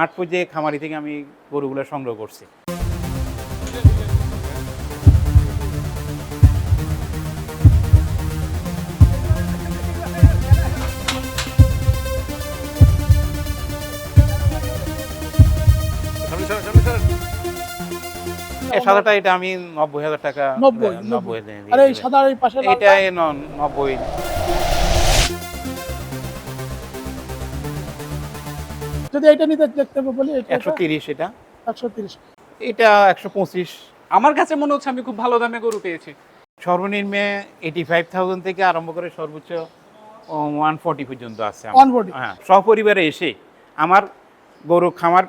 মাঠ পর্যায়ে খামারি থেকে আমি গরুগুলো সংগ্রহ করছি। সাদাটা এটা আমি নব্বই হাজার টাকা নব্বই নব্বই নব্বই। আর এই সাদা পাশে এটা নব্বই। যদি এটা নিতে দেখতে বলি একশো তিরিশ এটা। একশো তিরিশ। এটা একশো পঁচিশ। আমার কাছে মনে হচ্ছে আমি খুব ভালো দামে গরু পেয়েছি। সর্বনিম্নে এইটি ফাইভ থাউজেন্ড থেকে আরম্ভ করে সর্বোচ্চ ওয়ান ফর্টি পর্যন্ত আছে হ্যাঁ সপরিবারে এসে আমার গরু খামার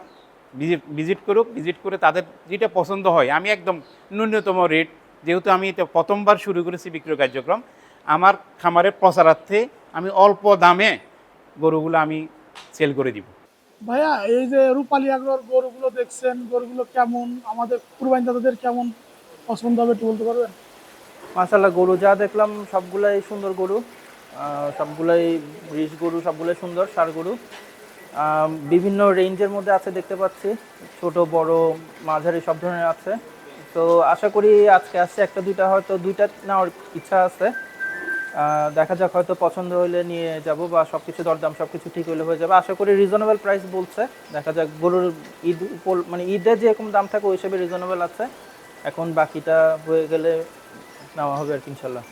ভিজিট ভিজিট করুক ভিজিট করে তাদের যেটা পছন্দ হয় আমি একদম ন্যূনতম রেট যেহেতু আমি এটা প্রথমবার শুরু করেছি বিক্রয় কার্যক্রম আমার খামারের প্রচারার্থে আমি অল্প দামে গরুগুলো আমি সেল করে দিব। ভাইয়া, এই যে রূপালী আগ্রহর গরুগুলো দেখছেন, গরুগুলো কেমন? আমাদের কুরবানি দাদাদের কেমন পছন্দ হবে একটু বলতে পারবেন? মাশাল্লাহ গরু যা দেখলাম, সবগুলাই সুন্দর গরু। সবগুলাই রিচ গরু, সবগুলাই সুন্দর, সার গরু। বিভিন্ন রেঞ্জের মধ্যে আছে দেখতে পাচ্ছি। ছোট, বড়, মাঝারি, সব ধরনের আছে। তো আশা করি আজকে আসছে একটা দুইটা, হয়তো দুইটা নেওয়ার ইচ্ছা আছে। দেখা যাক হয়তো পছন্দ হলে নিয়ে যাব বা সব কিছু দরদাম সব কিছু ঠিক হলে হয়ে যাবে। আশা করি রিজনেবল প্রাইস বলছে। দেখা যাক গরুর ঈদ মানে ঈদে যেরকম দাম থাকে ওই হিসেবে রিজনেবল আছে। এখন বাকিটা হয়ে গেলে নেওয়া হবে আর কি ইনশাল্লাহ।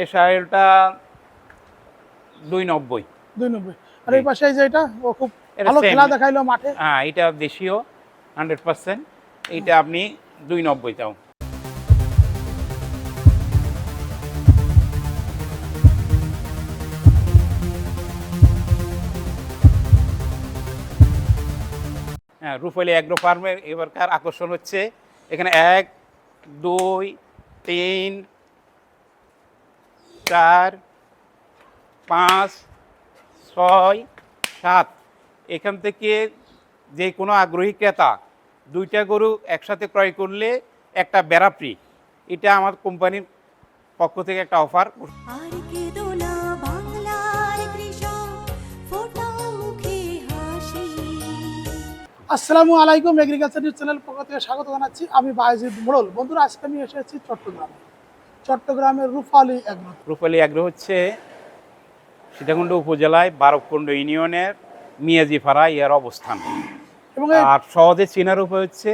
এ সাইলটা দুই নব্বই। দুই নব্বই। আর এই পাশে এই যে এটা ও খুব ভালো খেলা দেখাইলো মাঠে। হ্যাঁ এটা দেশীয় হান্ড্রেড পার্সেন্ট এইটা আপনি দুই নব্বই তাও। রুফলি অ্যাগ্রো ফার্মের এবারকার আকর্ষণ হচ্ছে? এখানে এক, দুই, তিন, চার, পাঁচ, ছয়, সাত। এখান থেকে যে কোনো আগ্রহী ক্রেতা দুইটা গরু একসাথে ক্রয় করলে একটা বেড়া ফ্রি এটা আমার কোম্পানির পক্ষ থেকে একটা অফার আর কেঁদো আসসালামু আলাইকুম এগ্রিকালচার নিউজ চ্যানেল পক্ষ থেকে স্বাগত জানাচ্ছি। আমি বায়েজিদ মোড়ল। বন্ধুরা আজকে আমি এসে এসেছি চট্টগ্রামে। চট্টগ্রামের রূপালী এগ্রো। রূপালী আগ্রহ হচ্ছে সীতাকুণ্ড উপজেলায় বারবকুণ্ড ইউনিয়নের মিয়াজিপাড়া ইয়ার অবস্থান। এবং আর সহজে চেনার উপায় হচ্ছে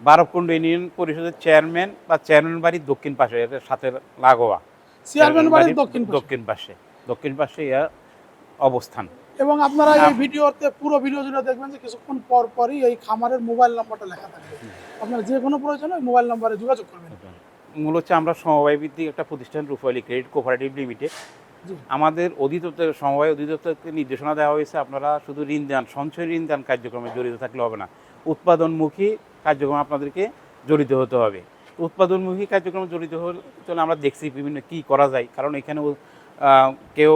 বারবকুণ্ড ইউনিয়ন পরিষদের চেয়ারম্যান বা চেয়ারম্যান বাড়ির দক্ষিণ পাশে এর সাথে লাগোয়া। চেয়ারম্যান বাড়ির দক্ষিণ দক্ষিণ পাশে। দক্ষিণ পাশে ইয়ার অবস্থান। এবং আপনারা এই হ্যাঁ। ভিডিওতে পুরো ভিডিও জুড়ে দেখবেন যে কিছুক্ষণ পর পরই এই খামারের মোবাইল নাম্বারটা লেখা থাকবে। আপনার যে কোনো প্রয়োজনে ওই মোবাইল নাম্বারে যোগাযোগ করবেন। মূল হচ্ছে আমরা সমবায় ভিত্তিক একটা প্রতিষ্ঠান রূপালী ক্রেডিট কোঅপারেটিভ লিমিটেড। আমাদের অধিদপ্তর সমবায় অধিদপ্তরকে নির্দেশনা দেওয়া হয়েছে আপনারা শুধু ঋণ দান সঞ্চয় ঋণ দান কার্যক্রমে জড়িত থাকলে হবে না। উৎপাদনমুখী কার্যক্রম আপনাদেরকে জড়িত হতে হবে। উৎপাদনমুখী কার্যক্রমে জড়িত হলে আমরা দেখছি বিভিন্ন কি করা যায়। কারণ এখানে কেউ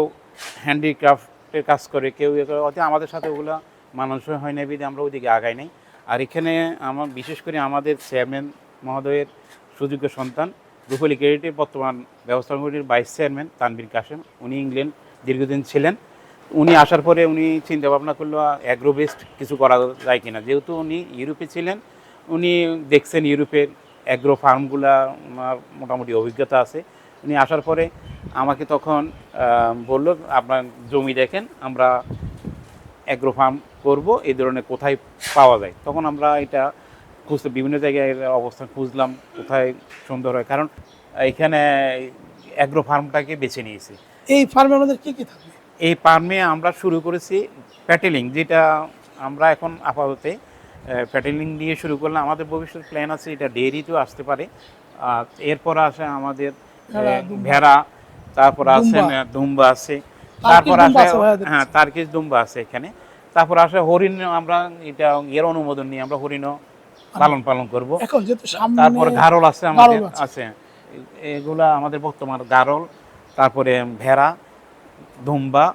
কেউ হ্যান্ডিক্রাফটের কাজ করে, কেউ ইয়ে করে। অর্থাৎ আমাদের সাথে ওগুলো মানুষের হয় না বিধে আমরা ওইদিকে আগাই নাই। আর এখানে আমার, বিশেষ করে আমাদের চেয়ারম্যান মহোদয়ের সুযোগ্য সন্তান, রুফলি ক্রেডিটের বর্তমান ব্যবস্থাপনা কমিটির ভাইস চেয়ারম্যান তানবীর কাসেম উনি ইংল্যান্ড দীর্ঘদিন ছিলেন। উনি আসার পরে উনি চিন্তা ভাবনা করল অ্যাগ্রো বেস্ট কিছু করা যায় কিনা? যেহেতু উনি ইউরোপে ছিলেন, উনি দেখছেন ইউরোপের অ্যাগ্রো ফার্মগুলা ওনার মোটামুটি অভিজ্ঞতা আছে। উনি আসার পরে আমাকে তখন বলল আপনার জমি দেখেন আমরা অ্যাগ্রো ফার্ম করব এই ধরনের কোথায় পাওয়া যায়? তখন আমরা এটা খুঁজতে বিভিন্ন জায়গায় অবস্থান খুঁজলাম কোথায় সুন্দর হয়। কারণ এখানে অ্যাগ্রো ফার্মটাকে বেছে নিয়েছি। এই ফার্মে আমাদের কী কী থাকবে? এই ফার্মে আমরা শুরু করেছি প্যাটেলিং যেটা আমরা এখন আপাতত প্যাটেলিং দিয়ে শুরু করলাম। আমাদের ভবিষ্যৎ প্ল্যান আছে এটা ডেয়ারিতেও আসতে পারে। আর এরপর আসে আমাদের ভেড়া। তারপর আছে দুম্বা। আছে। তারপর আছে হ্যাঁ তার্কিশ দুম্বা আছে এখানে। তারপর আসে হরিণ আমরা এটা এর অনুমোদন নিয়ে আমরা হরিণও লালন পালন করব। এখন তারপর গারল আছে আমাদের আছে। এগুলা আমাদের বর্তমান গারল তারপরে ভেড়া দুম্বা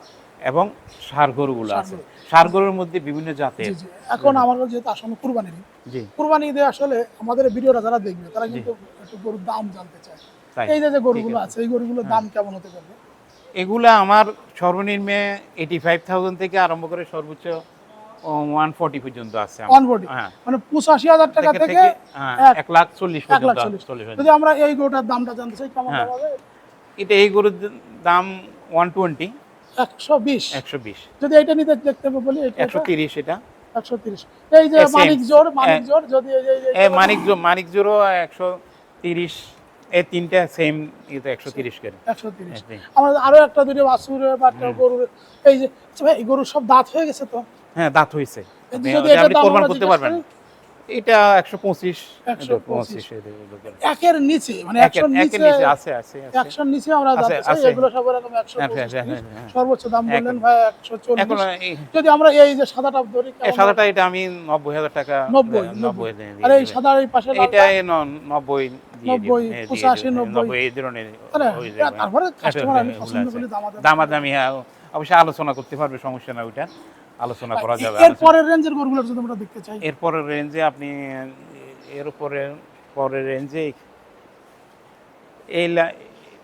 এবং ষাড় গরুগুলো আছে। ষাড় গরুর মধ্যে বিভিন্ন জাতের। এখন আমার যেহেতু আসন্ন কুরবানি জি। কুরবানি ঈদে আসলে আমাদের ভিডিওটা যারা দেখবে তারা কিন্তু একটু গরুর দাম জানতে চায়। এই যে গরুগুলো আছে। এই গরুগুলোর দাম কেমন হতে পারবে এগুলা আমার সর্বনিম্নে এইটি ফাইভ থাউজেন্ড থেকে আরম্ভ করে সর্বোচ্চ ওয়ান ফর্টি পর্যন্ত আছে ওয়ান ফোর্টি হ্যাঁ। মানে পঁচাশি হাজার টাকা থেকে হ্যাঁ, এক- লাখ চল্লিশ যদি আমরা এই গরুটার দামটা জানতে চাই কেমন হ্যাঁ। এটা এই গরুর দাম ওয়ান টোয়েন্টি একশো বিশ। একশো বিশ। যদি এটা নিতে দেখতে বলি একশো তিরিশ এটা। একশো তিরিশ। এই যে. মানিক জোর মানিক জোর যদি মানিক জো- মানিক জোরও একশো তিরিশ এই তিনটা সেম এটা একশো তিরিশ করে একশো তিরিশ। আমাদের আরও একটা দুটো বাছুর বা একটা গরুর এই যে আচ্ছা ভাই গরুর সব দাঁত হয়ে গেছে তো? হ্যাঁ দাঁত হয়েছে আপনি কোরবান করতে পারবেন? এটা একশো পঁচিশ 125 পঁচিশ। একের নিচে মানে একের নিচে আছে আছে। একশোর নিচে আমরা। এগুলো সব এরকম একশো হ্যাঁ, হ্যাঁ, তিরিশ। হ্যাঁ। সর্বোচ্চ দাম বললেন ভাই একশো চল্লিশ। যদি আমরা এই যে সাদাটা ধরি এই সাদাটা এটা আমি নব্বই হাজার টাকা নব্বই নব্বই। আর এই সাদা এই পাশে এটা নব্বই নব্বই, পঁচাশি, নব্বই। এই ধরনের তারপরে কাস্টমার আমি পছন্দ করি দামাদামি। হ্যাঁ অবশ্যই আলোচনা করতে পারবে সমস্যা না ওইটা। আলোচনা করা যাবে এর পরের রেঞ্জের গরুগুলো যদি আমরা দেখতে চাই। এরপরের রেঞ্জে আপনি এর উপরে পরের রেঞ্জে এই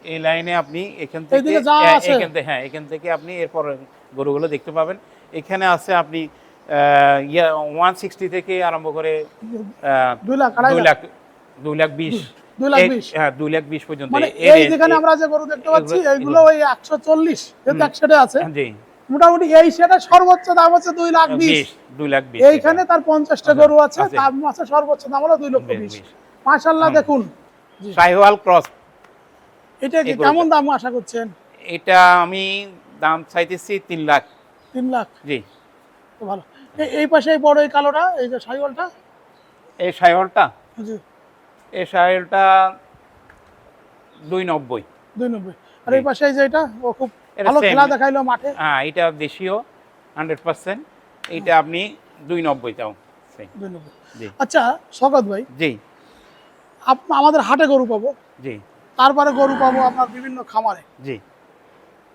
এই লাইনে আপনি এখান থেকে এইদিকে যা এ- আছে। এখান থেকে হ্যাঁ এখান থেকে আপনি এরপর গরুগুলো দেখতে পাবেন। এখানে আছে আপনি ওয়ান সিক্সটি থেকে আরম্ভ করে দুই লাখ দুই লাখ। দুই লাখ বিশ। লাখ বিশ। হ্যাঁ দুই লাখ বিশ পর্যন্ত। এই যেখানে আমরা যে গরু দেখতে পাচ্ছি এইগুলো ওই একশো চল্লিশ একসাথে আছে। জি। মোটামুটি এই সেটা সর্বোচ্চ দাম হচ্ছে দুই লাখ বিশ। দুই লাখ বিশ এইখানে তার পঞ্চাশটা গরু আছে আছে। তার মাসে সর্বোচ্চ দাম হলো দুই লক্ষ বিশ। মাশাল্লাহ দেখুন। সাইওয়াল ক্রস। এটা কি কেমন দাম আশা করছেন? এটা আমি দাম চাইতেছি তিন লাখ। তিন লাখ? জি। ভালো। এই- পাশে এই বড় এই কালোটা এই যে সাইওয়ালটা এই সাইওয়ালটা জি। এই সাইওয়ালটা দুই নব্বই। দুই নব্বই। আর এই পাশে এই যে এটা ও খুব ভালো। খেলা দেখাইলো মাঠে? হ্যাঁ এটা দেশীয় হান্ড্রেড পার্সেন্ট আপনি দুই নব্বই তাও আচ্ছা ভাই। জি। আমাদের হাটে গরু পাবো। জি। তারপরে গরু পাবো আপনার বিভিন্ন খামারে। জি।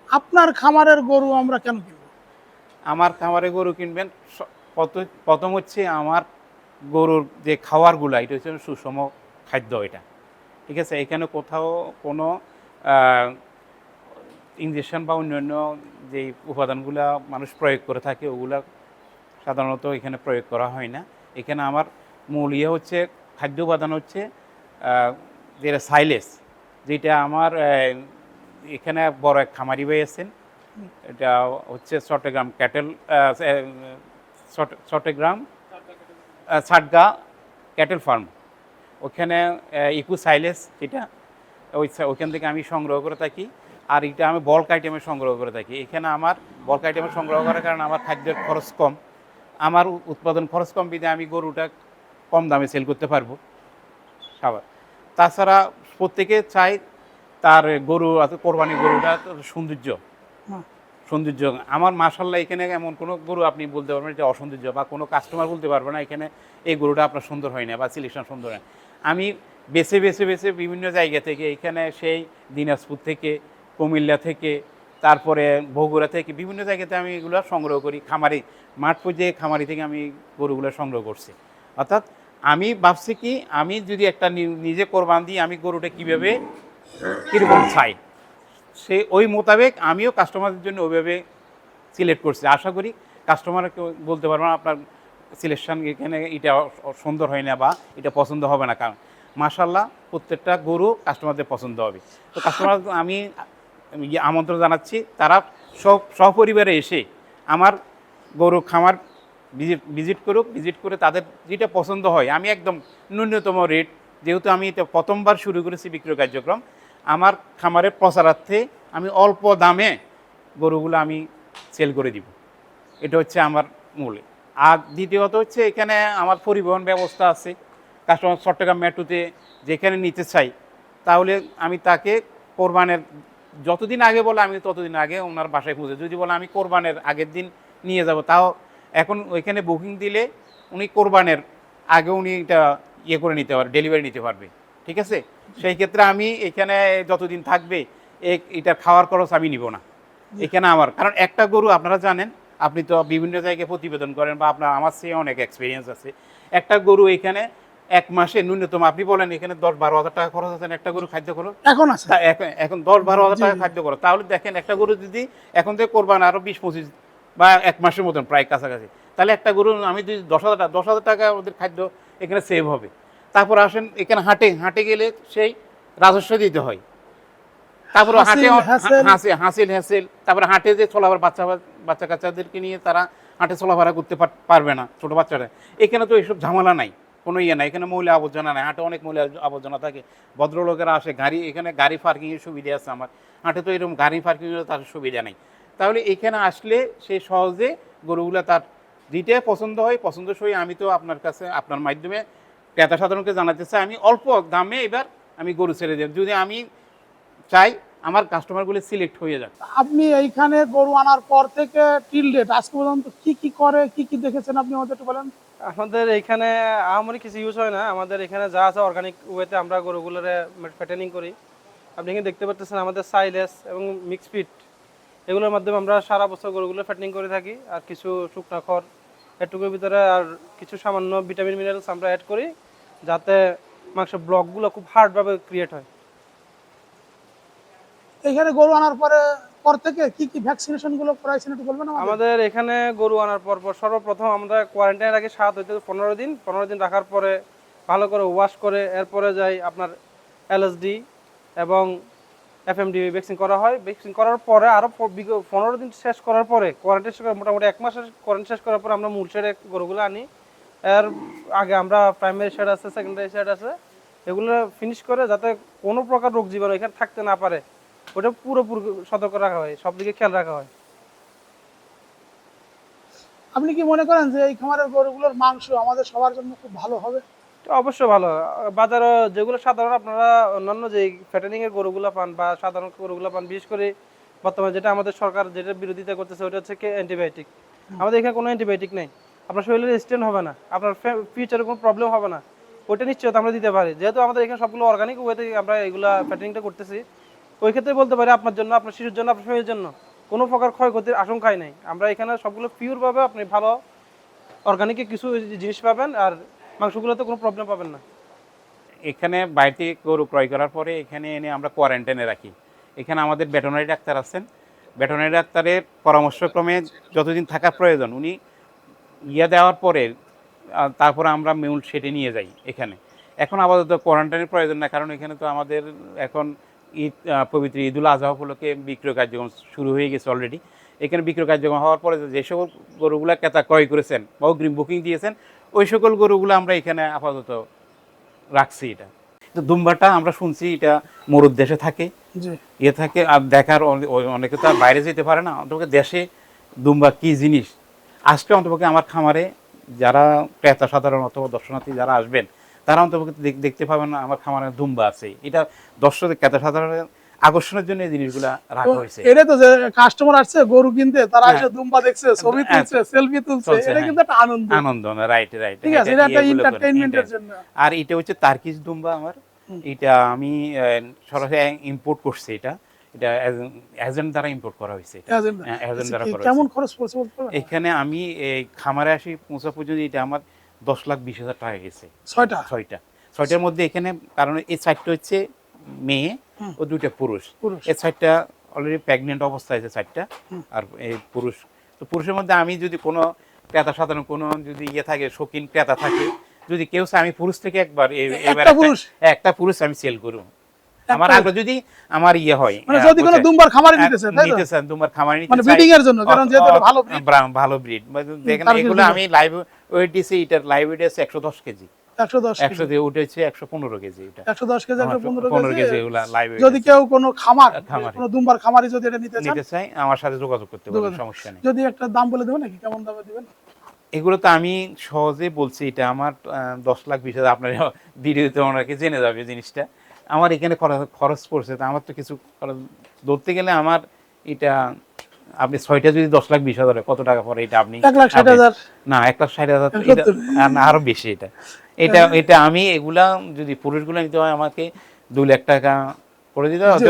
আপনার খামারের গরু আমরা কেন কিনবো? আমার খামারে গরু কিনবেন প্রথম হচ্ছে আমার গরুর যে খাওয়ারগুলো এটা হচ্ছে সুষম খাদ্য এটা। ঠিক আছে? এখানে কোথাও কোনো ইঞ্জেকশন বা অন্যান্য যে উপাদানগুলো মানুষ প্রয়োগ করে থাকে, ওগুলা সাধারণত এখানে প্রয়োগ করা হয় না। এখানে আমার মূল ইয়ে হচ্ছে, খাদ্য উপাদান হচ্ছে যেটা সাইলেস, যেটা আমার এখানে বড় এক খামারি ভাই আছেন, এটা হচ্ছে চট্টগ্রাম ক্যাটেল চট্টগ্রাম সাটগা ক্যাটেল ফার্ম। ওখানে ইকু সাইলেস যেটা ওই ওইখান থেকে আমি সংগ্রহ করে থাকি। আর এটা আমি বল্ক আইটেমে সংগ্রহ করে থাকি। এখানে আমার বল্ক আইটেমে সংগ্রহ করার কারণে আমার খাদ্যের খরচ কম। আমার উৎপাদন খরচ কম বিধে আমি গরুটা কম দামে সেল করতে পারব। খাবার। তাছাড়া প্রত্যেকে চাই তার গরু কোরবানি গরুটা সৌন্দর্য। সৌন্দর্য। আমার মাসাল্লাহ এখানে এমন কোনো গরু আপনি বলতে পারবেন এটা অসৌন্দর্য বা কোনো কাস্টমার বলতে পারবে না এখানে এই গরুটা আপনার সুন্দর হয় না বা সিলেকশন সুন্দর হয় না। আমি বেছে বেছে বেছে বিভিন্ন জায়গা থেকে এখানে সেই দিনাজপুর থেকে কুমিল্লা থেকে, তারপরে বগুড়া থেকে বিভিন্ন জায়গাতে আমি এগুলো সংগ্রহ করি। খামারি, মাঠ পর্যায়ে খামারি থেকে আমি গরুগুলো সংগ্রহ করছি। অর্থাৎ আমি ভাবছি কি, আমি যদি একটা নিজে কোরবান দিই, আমি গরুটা কীভাবে কীরকম চাই সে ওই মোতাবেক আমিও কাস্টমারদের জন্য ওইভাবে সিলেক্ট করছি। আশা করি কাস্টমারকে বলতে পারব না, আপনার সিলেকশন এখানে এটা সুন্দর হয় না বা এটা পছন্দ হবে না। কারণ মাশাল্লাহ প্রত্যেকটা গরু কাস্টমারদের পছন্দ হবে। তো কাস্টমার আমি আমন্ত্রণ জানাচ্ছি। তারা সব সপরিবারে এসে আমার গরু খামার ভিজিট ভিজিট করুক ভিজিট করে তাদের যেটা পছন্দ হয়। আমি একদম ন্যূনতম রেট যেহেতু আমি এটা প্রথমবার শুরু করেছি বিক্রয় কার্যক্রম, আমার খামারের প্রচারার্থে আমি অল্প দামে গরুগুলো আমি সেল করে দিব। এটা হচ্ছে আমার মূল। আর দ্বিতীয়ত হচ্ছে এখানে আমার পরিবহন ব্যবস্থা আছে। কাস্টমার চট্টগ্রাম মেট্রোতে যেখানে নিতে চাই, তাহলে আমি তাকে কোরবানের যতদিন আগে বলে আমি ততদিন আগে ওনার বাসায় পৌঁছে যদি বলে আমি কোরবানের আগের দিন নিয়ে যাব, তাও এখন ওইখানে বুকিং দিলে উনি কোরবানের আগে উনি এটা ইয়ে করে নিতে পারবে ডেলিভারি নিতে পারবে। ঠিক আছে? সেই ক্ষেত্রে আমি এখানে যতদিন থাকবে এটা খাওয়ার খরচ আমি নিব না। এখানে আমার, কারণ একটা গরু আপনারা জানেন, আপনি তো বিভিন্ন জায়গায় প্রতিবেদন করেন বা আপনার আমার চেয়ে অনেক এক্সপিরিয়েন্স আছে। একটা গরু এখানে এক মাসে ন্যূনতম আপনি বলেন এখানে দশ বারো হাজার টাকা খরচ আছেন একটা গরু খাদ্য খরচ এখন আছে। এখন দশ বারো হাজার টাকা খাদ্য করো তাহলে দেখেন একটা গরু যদি এখন থেকে কোরবান আরও বিশ পঁচিশ বা এক মাসের মতন প্রায় কাছাকাছি। তাহলে একটা গরু আমি যদি দশ হাজার টাকা দশ হাজার টাকা ওদের খাদ্য এখানে সেভ হবে। তারপর আসেন এখানে হাটে হাটে গেলে সেই রাজস্ব দিতে হয়। তারপর হাটে হাসিল। হাসিল হাসিল হ্যাসেল তারপরে হাটে যে চলাবার বাচ্চা বাচ্চা কাচ্চাদেরকে নিয়ে তারা হাটে চলাফেরা করতে পার- পারবে না ছোট বাচ্চারা। এখানে তো এইসব ঝামেলা নাই। কোনো ইয়ে নাই, এখানে মহিলা আবর্জনা নাই, হাটে অনেক মহিলা আবর্জনা থাকে। ভদ্রলোকেরা আসে, গাড়ি, এখানে গাড়ি পার্কিংয়ের সুবিধা আছে আমার। হাটে তো এরকম গাড়ি পার্কিংয়ের তার সুবিধা নেই। তাহলে এখানে আসলে সে সহজে গরুগুলা তার যেটা পছন্দ হয়, পছন্দসই আমি তো আপনার কাছে, আপনার মাধ্যমে ক্রেতা সাধারণকে জানাতে চাই, আমি অল্প দামে এবার আমি গরু ছেড়ে দেব। যদি আমি চাই, আমার কাস্টমারগুলি সিলেক্ট হয়ে যাক। আপনি এইখানে গরু আনার পর থেকে টিল ডেট আজকে পর্যন্ত কি কি করে, কি কি দেখেছেন আপনি আমাদের একটু বলেন? আমাদের এখানে আহামরি কিছু ইউজ হয় না। আমাদের এখানে যা আছে অর্গানিক ওয়েতে আমরা গরুগুলোরে ফ্যাটেনিং করি। আপনি এখানে দেখতে পাচ্ছেন আমাদের সাইলেস এবং মিক্স ফিট এগুলোর মাধ্যমে আমরা সারা বছর গরুগুলো ফ্যাটেনিং করে থাকি। আর কিছু শুকনা খড়, এটুকুর ভিতরে আর কিছু সামান্য ভিটামিন মিনারেলস আমরা অ্যাড করি, যাতে মাংসের ব্লকগুলো খুব হার্ডভাবে ক্রিয়েট হয়। এখানে গরু আনার পরে পর থেকে কি কি ভ্যাকসিনেশনগুলো করাইছেন একটু বলবেন আমাদের? এখানে গরু আনার পর পর সর্বপ্রথম আমরা কোয়ারেন্টাইন রাখি সাত হইতে পনেরো দিন পনেরো দিন রাখার পরে ভালো করে ওয়াশ করে এরপরে যাই আপনার এলএসডি এবং এফএমডি ভ্যাকসিন করা হয়। ভ্যাকসিন করার পরে আরও পনেরো দিন শেষ করার পরে কোয়ারেন্টাইন শেষ মোটামুটি এক মাসের কোয়ারেন্টাইন শেষ করার পরে আমরা মূল শেডে গরুগুলো আনি। এর আগে আমরা প্রাইমারি শেড আছে সেকেন্ডারি শেড আছে। এগুলো ফিনিশ করে যাতে কোনো প্রকার রোগ জীবাণু এখানে থাকতে না পারে। ওটা পুরোপুরি সতর্ক রাখা হয় সব দিকে খেয়াল রাখা হয়। আপনি কি মনে করেন যে এই খামারের গরুগুলোর মাংস আমাদের সবার জন্য খুব ভালো হবে? অবশ্যই ভালো। বাজারে যেগুলো সাধারণ আপনারা অন্যান্য যে ফ্যাটেনিং এর গরুগুলো পান বা সাধারণ গরুগুলো পান বিশেষ করে বর্তমানে যেটা আমাদের সরকার যেটা বিরোধিতা করতেছে ওটা হচ্ছে কি অ্যান্টিবায়োটিক আমাদের এখানে কোনো অ্যান্টিবায়োটিক নেই। আপনার শরীরে রেজিস্ট্যান্ট হবে না। আপনার ফিউচারে কোনো প্রবলেম হবে না। ওইটা নিশ্চয়ই আমরা দিতে পারি। যেহেতু আমাদের এখানে সবগুলো অর্গানিক ওয়েতে আমরা এগুলা ফ্যাটেনিংটা করতেছি ওই ক্ষেত্রে বলতে পারি আপনার জন্য, আপনার শিশুর জন্য, আপনার শরীরের জন্য। কোনো প্রকার ক্ষয়ক্ষতির আশঙ্কাই নেই। আমরা এখানে সবগুলো পিওরভাবে আপনি ভালো অর্গানিকে কিছু জিনিস পাবেন আর মাংসগুলোতে কোনো প্রবলেম পাবেন না। এখানে বাড়িতে গরু ক্রয় করার পরে এখানে এনে আমরা কোয়ারেন্টাইনে রাখি। এখানে আমাদের ভেটেরিনারি ডাক্তার আছেন। ভেটেরিনারি ডাক্তারের পরামর্শক্রমে যতদিন থাকার প্রয়োজন, উনি ইয়ে দেওয়ার পরে তারপরে আমরা মিউল সেটে নিয়ে যাই এখানে। এখন আপাতত কোয়ারেন্টাইনের প্রয়োজন না, কারণ এখানে তো আমাদের এখন ঈদ পবিত্র ঈদুল আজহা উপলক্ষে বিক্রয় কার্যক্রম শুরু হয়ে গেছে অলরেডি এখানে বিক্রয় কার্যক্রম হওয়ার পরে যে সকল গরুগুলা ক্রেতা ক্রয় করেছেন বা অগ্রিম বুকিং দিয়েছেন ওই সকল গরুগুলো আমরা এখানে আপাতত রাখছি এটা। তো দুম্বাটা আমরা শুনছি এটা মরুর দেশে থাকে। ইয়ে থাকে আর দেখার অনেকে তো আর বাইরে যেতে পারে না। অন্তপক্ষে দেশে দুম্বা কি জিনিস? আজকে অন্তপক্ষে আমার খামারে যারা ক্রেতা সাধারণ অথবা দর্শনার্থী যারা আসবেন তারা অন্তর্ভুক্ত দেখতে পাবেন না আমার খামারে দুম্বা আছে। এটা দর্শক ক্রেতা সাধারণের আকর্ষণের জন্য এই জিনিসগুলা রাখা হয়েছে। এটা তো যে কাস্টমার আসছে গরু কিনতে তারা হ্যাঁ। এসে দুম্বা দেখছে ছবি হ্যাঁ, তুলছে সেলফি তুলছে এটা হ্যাঁ। কিন্তু একটা আনন্দ। আনন্দ না রাইট রাইট ঠিক আছে এটা একটা এন্টারটেইনমেন্টের জন্য। আর এটা হচ্ছে তার্কিশ দুম্বা আমার। এটা আমি সরাসরি ইম্পোর্ট করছি এটা। এটা এজেন্ট দ্বারা ইম্পোর্ট করা হয়েছে। হ্যাঁ, agent দ্বারা আচ্ছা, কেমন খরচ পড়ছে এখানে আমি এই খামারে আসি পৌঁছা পর্যন্ত এটা আমার দশ লাখ বিশ হাজার টাকা গেছে। ছয়টা? ছয়টা। ছয়টার মধ্যে এখানে কারণ এই সাইডটা হচ্ছে মেয়ে ও দুইটা পুরুষ। এই সাইডটা অলরেডি প্রেগনেন্ট অবস্থায় আছে সাইডটা আর এই পুরুষ। তো পুরুষের মধ্যে আমি যদি কোনো ক্রেতা সাধারণ কোনো যদি ইয়ে থাকে শৌখিন ক্রেতা থাকে যদি কেউ আমি পুরুষ থেকে একবার একটা একটা- পুরুষ? একটা পুরুষ আমি সেল করব। আমার আগ্রহ যদি আমার ইয়ে হয় মানে যদি কোনো? দুম্বার খামারে নিতে তাই? নিতে চান, তোমার খামারে নিতে মানে breeding এর জন্য, কারণ যেহেতু ভালো breed। ব্রা- ভালো ব্রিড দেখেন এগুলো আমি লাইভ ওয়েট দিছি এটার লাইভ ওয়েট আছে একশো দশ কেজি। উঠেছে কেজি এটা। KG KG. যদি কেউ কোনো খামার কোনো দুম্বার খামারি যদি এটা নিতে চান নিতে চাই আমার সাথে যোগাযোগ করতে যোগাযোগ। সমস্যা নেই। যদি একটা দাম বলে দেবেন নাকি? কেমন দামে দিবেন? এগুলো তো আমি সহজে বলছি এটা আমার দশ লাখ বিশ হাজার আপনার ভিডিওতে জেনে যাবে জিনিসটা। আমার এখানে খরচ- পড়ছে তা আমার তো কিছু খরচ ধরতে গেলে আমার এটা আপনি ছয়টা যদি দশ লাখ বিশ হাজার কত টাকা পরে এটা আপনি? না এক লাখ ষাট হাজার আর বেশি এটা। এটা এটা আমি এগুলা যদি পুরুষগুলো নিতে হয় আমাকে দু লাখ টাকা করে দিতে হবে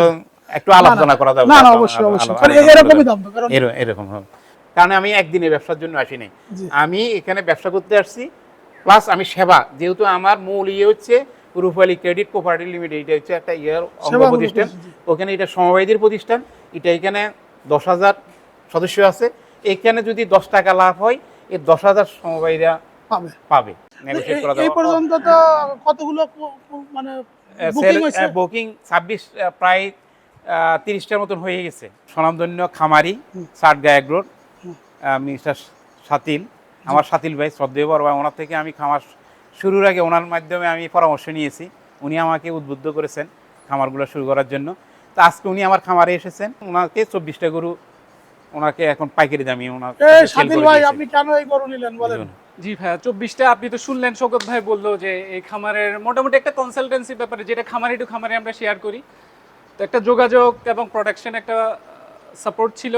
একটু আলোচনা করা যাবে। না অবশ্যই অবশ্যই। এরকমই দাম তো এরকম হবে। কারণ আমি একদিনে ব্যবসার জন্য আসি নাই। আমি এখানে ব্যবসা করতে আসছি প্লাস আমি সেবা যেহেতু আমার মূল ইয়ে হচ্ছে রূপালী ক্রেডিট কোপারেটিভ লিমিটেড এটা হচ্ছে একটা ইয়ের অঙ্গ প্রতিষ্ঠান। ওখানে এটা সমবায়ীদের প্রতিষ্ঠান। এটা এখানে দশ হাজার সদস্য আছে। এখানে যদি দশ টাকা লাভ হয় এই দশ হাজার সমবায়ীরা পাবে। এই- পর্যন্ত তো কতগুলো মানে বুকিং ছাব্বিশ প্রায় তিরিশটার মতন হয়ে গেছে। স্বনামধন্য খামারি সাটগা এগ্রোর মিস্টার সাতিল আমার সাতিল ভাই শ্রদ্ধেয় বড় ভাই ওনার থেকে আমি খামার শুরুর আগে ওনার মাধ্যমে আমি পরামর্শ নিয়েছি। উনি আমাকে উদ্বুদ্ধ করেছেন খামারগুলো শুরু করার জন্য। তো আজকে উনি আমার খামারে এসেছেন। ওনাকে চব্বিশটা গরু ওনাকে এখন পাইকারি দামি ওনার ভাই আপনি কেন এই গরু নিলেন বলেন। জি ভাইয়া চব্বিশটা আপনি তো শুনলেন শৌকত ভাই বলল যে এই খামারের মোটামুটি একটা কনসালটেন্সি ব্যাপারে যেটা খামারি টু খামারে আমরা শেয়ার করি। তো একটা যোগাযোগ এবং প্রোডাকশন একটা সাপোর্ট ছিল।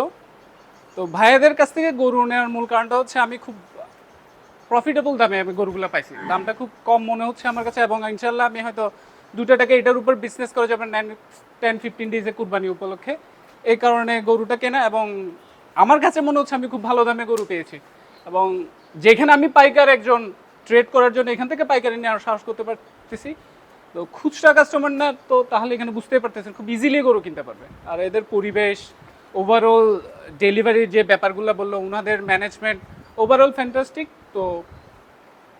তো ভাইয়াদের কাছ থেকে গরু নেওয়ার মূল কারণটা হচ্ছে আমি খুব প্রফিটেবল দামে আমি গরুগুলো পাইছি। দামটা খুব কম মনে হচ্ছে আমার কাছে এবং ইনশাল্লাহ আমি হয়তো দুটো টাকা এটার উপর বিজনেস করে নাইন টেন ফিফটিন ডেজে কুরবানি উপলক্ষে। এই কারণে গরুটা কেনা এবং আমার কাছে মনে হচ্ছে আমি খুব ভালো দামে গরু পেয়েছি। এবং যেখানে আমি পাইকার একজন ট্রেড করার জন্য এখান থেকে পাইকারি নেওয়ার সাহস করতে পারতেছি। তো খুচরা কাস্টমার না, তো তাহলে এখানে বুঝতেই পারতেছেন, খুব ইজিলি গরু কিনতে পারবে। আর এদের পরিবেশ ওভারঅল ডেলিভারির যে ব্যাপারগুলো বলল ওনাদের ম্যানেজমেন্ট ওভারঅল ফ্যান্টাস্টিক তো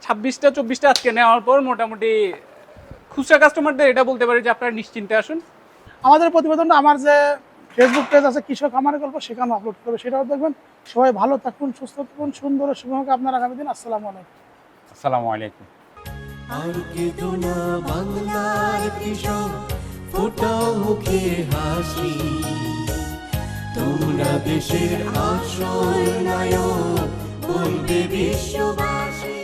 ছাব্বিশটা চব্বিশটা আজকে নেওয়ার পর মোটামুটি খুচরা কাস্টমারদের এটা বলতে পারি যে আপনারা নিশ্চিন্তে আসুন। আমাদের প্রতিবেদনটা আমার যে ফেসবুক পেজ আছে কৃষক আমার গল্প সেখানে আপলোড করবে। সেটাও দেখবেন। সবাই ভালো থাকুন সুস্থ থাকুন সুন্দর ও শুভকে আপনার আগামী দিন। আসসালামু আলাইকুম। আসসালামু আলাইকুম। আর কেঁদো না বাংলার কৃষক ফোটাও মুখে হাসি। তোমরা দেশের আসল নায়ক বলবে বিশ্ববাসী।